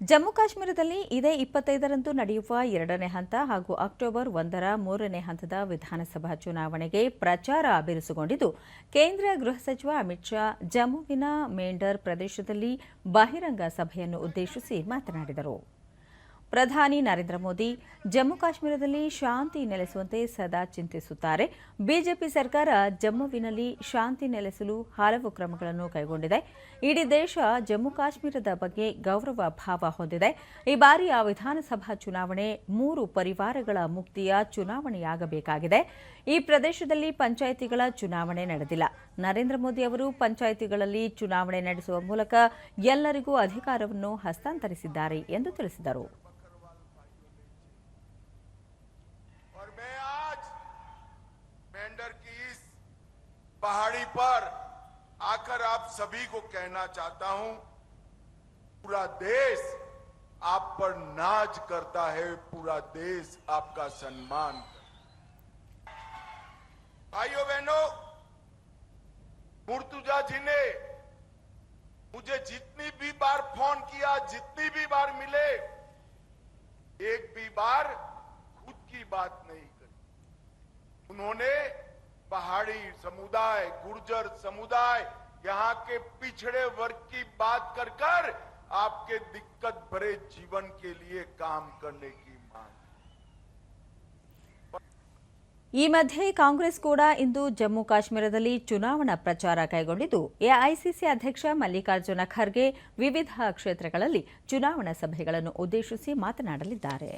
ಜಮ್ಮು ಕಾಶ್ಮೀರದಲ್ಲಿ ಇದೇ ಇಪ್ಪತ್ತೈದರಂದು ನಡೆಯುವ ಎರಡನೇ ಹಂತ ಹಾಗೂ ಅಕ್ಟೋಬರ್ ಒಂದರ ಮೂರನೇ ಹಂತದ ವಿಧಾನಸಭಾ ಚುನಾವಣೆಗೆ ಪ್ರಚಾರ ಬಿರುಸುಗೊಂಡಿದ್ದು, ಕೇಂದ್ರ ಗೃಹ ಸಚಿವ ಅಮಿತ್ ಶಾ ಜಮ್ಮುವಿನ ಮೇಂಡರ್ ಪ್ರದೇಶದಲ್ಲಿ ಬಹಿರಂಗ ಸಭೆಯನ್ನು ಉದ್ದೇಶಿಸಿ ಮಾತನಾಡಿದರು. ಪ್ರಧಾನಿ ನರೇಂದ್ರ ಮೋದಿ ಜಮ್ಮು ಕಾಶ್ಮೀರದಲ್ಲಿ ಶಾಂತಿ ನೆಲೆಸುವಂತೆ ಸದಾ ಚಿಂತಿಸುತ್ತಾರೆ. ಬಿಜೆಪಿ ಸರ್ಕಾರ ಜಮ್ಮುವಿನಲ್ಲಿ ಶಾಂತಿ ನೆಲೆಸಲು ಹಲವು ಕ್ರಮಗಳನ್ನು ಕೈಗೊಂಡಿದೆ. ಇಡೀ ದೇಶ ಜಮ್ಮು ಕಾಶ್ಮೀರದ ಬಗ್ಗೆ ಗೌರವ ಭಾವ ಹೊಂದಿದೆ. ಈ ಬಾರಿಯ ವಿಧಾನಸಭಾ ಚುನಾವಣೆ ಮೂರು ಪರಿವಾರಗಳ ಮುಕ್ತಿಯ ಚುನಾವಣೆಯಾಗಬೇಕಾಗಿದೆ. ಈ ಪ್ರದೇಶದಲ್ಲಿ ಪಂಚಾಯಿತಿಗಳ ಚುನಾವಣೆ ನಡೆದಿಲ್ಲ. ನರೇಂದ್ರ ಮೋದಿ ಅವರು ಪಂಚಾಯಿತಿಗಳಲ್ಲಿ ಚುನಾವಣೆ ನಡೆಸುವ ಮೂಲಕ ಎಲ್ಲರಿಗೂ ಅಧಿಕಾರವನ್ನು ಹಸ್ತಾಂತರಿಸಿದ್ದಾರೆ ಎಂದು ತಿಳಿಸಿದರು. पहाड़ी पर आकर आप सभी को कहना चाहता हूँ, पूरा देश आप पर नाच करता है, पूरा देश आपका सम्मान भाइयों बहनों, मुर्तुजा जी ने मुझे जितनी भी बार फ़ोन किया, जितनी भी बार मिले, एक भी बार खुद की बात नहीं करी। उन्होंने पहाड़ी समुदाय गुर्जर समुदाय यहाँ के पिछड़े वर्ग की बात कर कर आपके दिक्कत भरे जीवन के लिए काम करने की मांग ಈ ಮಧ್ಯೆ ಕಾಂಗ್ರೆಸ್ ಕೂಡ ಇಂದು ಜಮ್ಮು ಕಾಶ್ಮೀರದಲ್ಲಿ ಚುನಾವಣಾ ಪ್ರಚಾರ ಕೈಗೊಂಡಿದ್ದು ಎಐಸಿಸಿ ಅಧ್ಯಕ್ಷ ಮಲ್ಲಿಕಾರ್ಜುನ ಖರ್ಗೆ ವಿವಿಧ ಕ್ಷೇತ್ರಗಳಲ್ಲಿ ಚುನಾವಣಾ ಸಭೆಗಳನ್ನು ಉದ್ದೇಶಿಸಿ ಮಾತನಾಡಲಿದ್ದಾರೆ